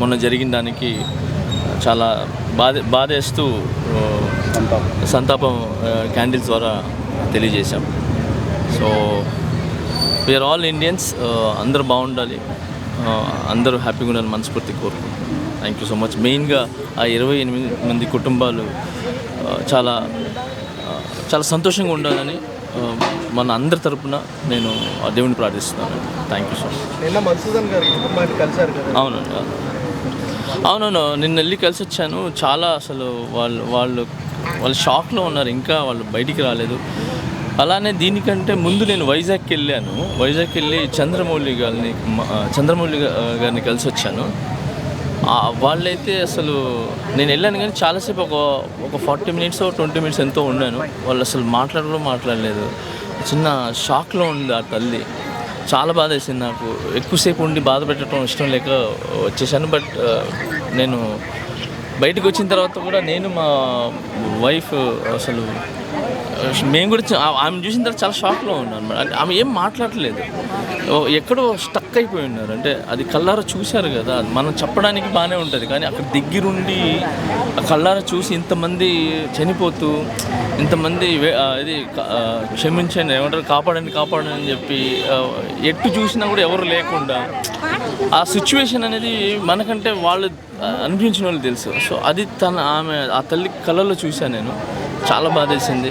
మొన్న జరిగిన దానికి చాలా బాధ బాధేస్తూ సంతాపం క్యాండిల్స్ ద్వారా తెలియజేశాం. So we are all Indians అందరూ బాగుండాలి అందరూ హ్యాపీగా ఉండాలని మనస్ఫూర్తి కోరుకుంటున్నాను థ్యాంక్ యూ సో మచ్ మెయిన్గా ఆ ఇరవై ఎనిమిది మంది కుటుంబాలు చాలా చాలా సంతోషంగా ఉండాలని మన అందరి తరపున నేను ఆ దేవుని ప్రార్థిస్తున్నాను. థ్యాంక్ యూ సో మచ్ నిన్న మధుసూదన్ గారి కుటుంబాన్ని కలిశారు కదా. అవునండి అవునవును నిన్న వెళ్ళి కలిసి వచ్చాను. చాలా అసలు వాళ్ళు వాళ్ళు వాళ్ళు షాక్లో ఉన్నారు. ఇంకా వాళ్ళు బయటికి రాలేదు. అలానే దీనికంటే ముందు నేను వైజాగ్కి వెళ్ళాను. వైజాగ్కి వెళ్ళి చంద్రమౌళి గారిని చంద్రమౌళి గారిని కలిసి వచ్చాను. వాళ్ళైతే అసలు నేను వెళ్ళాను కానీ చాలాసేపు ఒక ఒక ఫార్టీ మినిట్స్ ట్వంటీ మినిట్స్ ఎంతో ఉన్నాను వాళ్ళు అసలు మాట్లాడడం మాట్లాడలేదు. చిన్న షాక్లో ఉంది ఆ తల్లి. చాలా బాధ వేసింది నాకు. ఎక్కువసేపు ఉండి బాధ పెట్టడం ఇష్టం లేక వచ్చేసాను. బట్ నేను బయటకు వచ్చిన తర్వాత కూడా నేను మా వైఫ్ అసలు మేము కూడా ఆమె చూసిన తర్వాత చాలా షాక్లో ఉన్నాను మేడం. అంటే ఆమె ఏం మాట్లాడలేదు. ఎక్కడో స్టక్ అయిపోయి ఉన్నారు. అంటే అది కళ్ళారా చూశారు కదా. మనం చెప్పడానికి బాగానే ఉంటుంది. కానీ అక్కడ దగ్గరుండి ఆ కళ్ళారా చూసి ఇంతమంది చనిపోతూ ఇంతమంది ఇది క్షమించండి ఏమంటారు? కాపాడండి కాపాడండి అని చెప్పి ఎట్టు చూసినా కూడా ఎవరు లేకుండా ఆ సిచ్యువేషన్ అనేది మనకంటే వాళ్ళు అనిపించిన వాళ్ళు తెలుసు. సో అది తన ఆమె ఆ తల్లి కళ్ళల్లో చూశాను నేను. చాలా బాధేసింది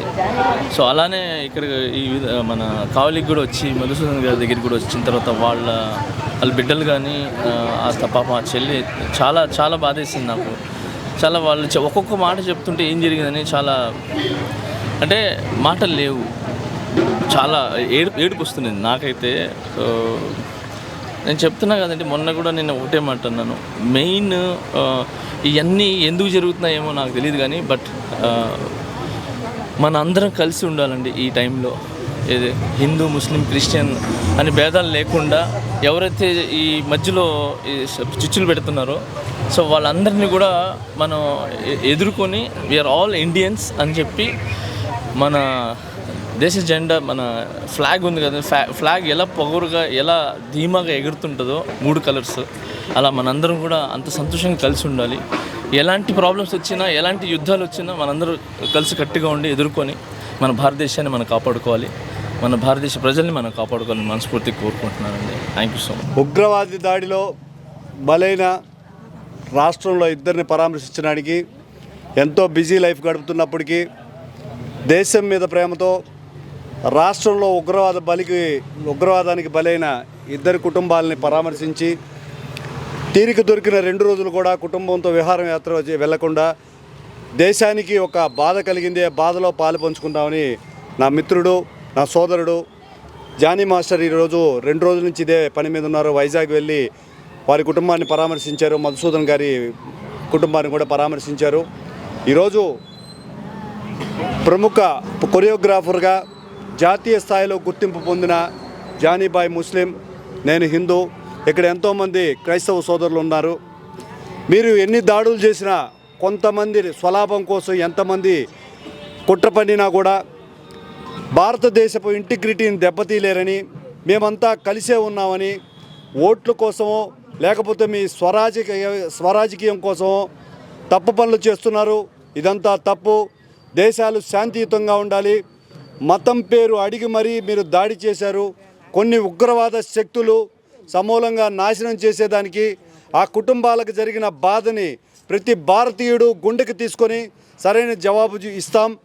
సో అలానే ఇక్కడ ఈ విధ- మన కావలికి కూడా వచ్చి మధుసూదన్ గారి దగ్గరికి కూడా వచ్చిన తర్వాత వాళ్ళ వాళ్ళ బిడ్డలు కానీ ఆ త- పాప ఆ చెల్లి చాలా చాలా బాధేసింది నాకు. చాలా వాళ్ళు ఒక్కొక్క మాట చెప్తుంటే ఏం జరిగిందని చాలా అంటే మాటలు లేవు. చాలా ఏడుపు ఏడుపు వస్తుంది నాకైతే. నేను చెప్తున్నా కదండి మొన్న కూడా నేను ఒకటే మాట అన్నాను. మెయిన్ ఇవన్నీ ఎందుకు జరుగుతున్నాయేమో నాకు తెలియదు కానీ బట్ మన అందరం కలిసి ఉండాలండి ఈ టైంలో. ఏది? హిందూ ముస్లిం క్రిస్టియన్ అని భేదాలు లేకుండా ఎవరైతే ఈ మధ్యలో ఈ చిచ్చులు పెడుతున్నారో సో వాళ్ళందరినీ కూడా మనం ఎదుర్కొని వీఆర్ ఆల్ ఇండియన్స్ అని చెప్పి మన దేశ జెండా మన ఫ్లాగ్ ఉంది కదా ఫ్లాగ్ ఎలా పొగరుగా ఎలా ధీమాగా ఎగురుతుంటుందో మూడు కలర్స్. అలా మనందరం కూడా అంత సంతోషంగా కలిసి ఉండాలి. ఎలాంటి ప్రాబ్లమ్స్ వచ్చినా ఎలాంటి యుద్ధాలు వచ్చినా మనందరూ కలిసి కట్టుగా ఉండి ఎదుర్కొని మన భారతదేశాన్ని మనం కాపాడుకోవాలి. మన భారతదేశ ప్రజల్ని మనం కాపాడుకోవాలని మనస్ఫూర్తి కోరుకుంటున్నానండి. థ్యాంక్ యూ సో మచ్ ఉగ్రవాది దాడిలో బలైన రాష్ట్రంలో ఇద్దరిని పరామర్శించడానికి ఎంతో బిజీ లైఫ్ గడుపుతున్నప్పటికీ దేశం మీద ప్రేమతో రాష్ట్రంలో ఉగ్రవాద బలికి ఉగ్రవాదానికి బలైన ఇద్దరి కుటుంబాలని పరామర్శించి తీరిక దొరికిన రెండు రోజులు కూడా కుటుంబంతో విహారం యాత్ర వచ్చి- వెళ్ళకుండా దేశానికి ఒక బాధ కలిగింది బాధలో పాలు పంచుకుందామని నా మిత్రుడు నా సోదరుడు జానీ మాస్టర్ ఈరోజు రెండు రోజుల నుంచి ఇదే పని మీద ఉన్నారు. వైజాగ్ వెళ్ళి వారి కుటుంబాన్ని పరామర్శించారు. మధుసూదన్ గారి కుటుంబాన్ని కూడా పరామర్శించారు. ఈరోజు ప్రముఖ కొరియోగ్రాఫర్గా జాతీయ స్థాయిలో గుర్తింపు పొందిన జానీబాయ్ ముస్లిం నేను హిందూ ఇక్కడ ఎంతోమంది క్రైస్తవ సోదరులు ఉన్నారు. మీరు ఎన్ని దాడులు చేసినా కొంతమంది స్వలాభం కోసం ఎంతమంది కుట్ర పన్నినా కూడా భారతదేశపు ఇంటిగ్రిటీని దెబ్బతీయలేరని మేమంతా కలిసే ఉన్నామని ఓట్ల కోసమో లేకపోతే మీ స్వరాజకీయ స్వరాజకీయం కోసమో తప్పు పనులు చేస్తున్నారు. ఇదంతా తప్పు. దేశాలు శాంతియుతంగా ఉండాలి. మతం పేరు అడిగి మరీ మీరు దాడి చేశారు. కొన్ని ఉగ్రవాద శక్తులు సమూలంగా నాశనం చేసేదానికి ఆ కుటుంబాలకు జరిగిన బాధని ప్రతి భారతీయుడు గుండెకి తీసుకొని సరైన జవాబు ఇస్తాం.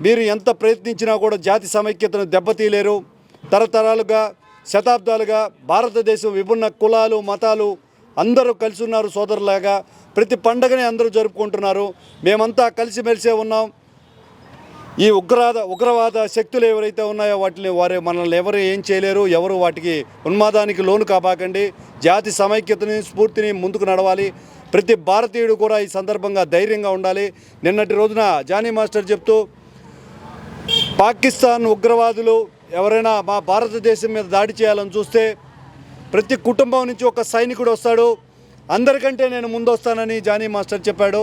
మీరు ఎంత ప్రయత్నించినా కూడా జాతి సమైక్యతను దెబ్బతీయలేరు. తరతరాలుగా శతాబ్దాలుగా భారతదేశం విభిన్న కులాలు మతాలు అందరూ కలిసి ఉన్నారు సోదరులాగా. ప్రతి పండగని అందరూ జరుపుకుంటున్నారు. మేమంతా కలిసిమెలిసే ఉన్నాం. ఈ ఉగ్రవాద ఉగ్రవాద శక్తులు ఎవరైతే ఉన్నాయో వాటిని వారు మనల్ని ఎవరు ఏం చేయలేరు ఎవరు వాటికి ఉన్మాదానికి లోను కాపాకండి. జాతి సమైక్యతని స్ఫూర్తిని ముందుకు నడవాలి. ప్రతి భారతీయుడు కూడా ఈ సందర్భంగా ధైర్యంగా ఉండాలి. నిన్నటి రోజున జానీ మాస్టర్ చెప్తూ పాకిస్తాన్ ఉగ్రవాదులు ఎవరైనా మా భారతదేశం మీద దాడి చేయాలని చూస్తే ప్రతి కుటుంబం నుంచి ఒక సైనికుడు వస్తాడు. అందరికంటే నేను ముందు వస్తానని జానీ మాస్టర్ చెప్పాడు.